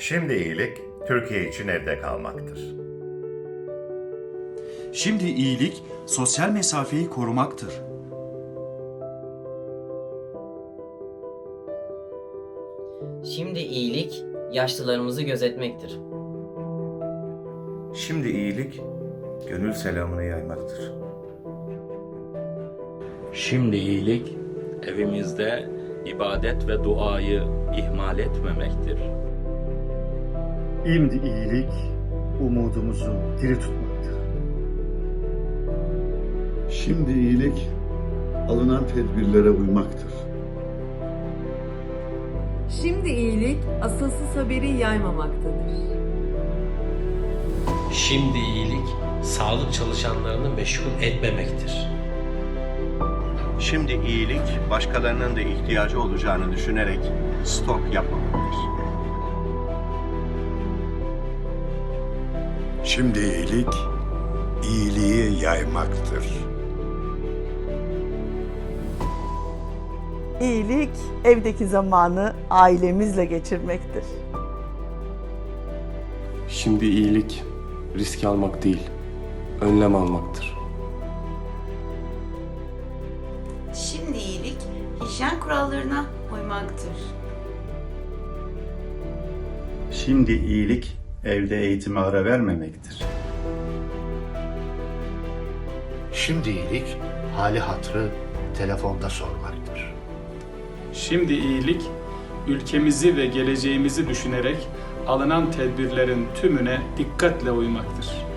Şimdi iyilik Türkiye için evde kalmaktır. Şimdi iyilik sosyal mesafeyi korumaktır. Şimdi iyilik yaşlılarımızı gözetmektir. Şimdi iyilik gönül selamını yaymaktır. Şimdi iyilik evimizde ibadet ve duayı ihmal etmemektir. Şimdi iyilik umudumuzu diri tutmaktır. Şimdi iyilik alınan tedbirlere uymaktır. Şimdi iyilik asılsız haberi yaymamaktadır. Şimdi iyilik sağlık çalışanlarını meşgul etmemektir. Şimdi iyilik başkalarının da ihtiyacı olacağını düşünerek stok yapmamaktır. Şimdi iyilik, iyiliği yaymaktır. İyilik evdeki zamanı ailemizle geçirmektir. Şimdi iyilik risk almak değil, önlem almaktır. Şimdi iyilik hijyen kurallarına uymaktır. Şimdi iyilik evde eğitime ara vermemektir. Şimdi iyilik, hali hatrı telefonda sormaktır. Şimdi iyilik, ülkemizi ve geleceğimizi düşünerek alınan tedbirlerin tümüne dikkatle uymaktır.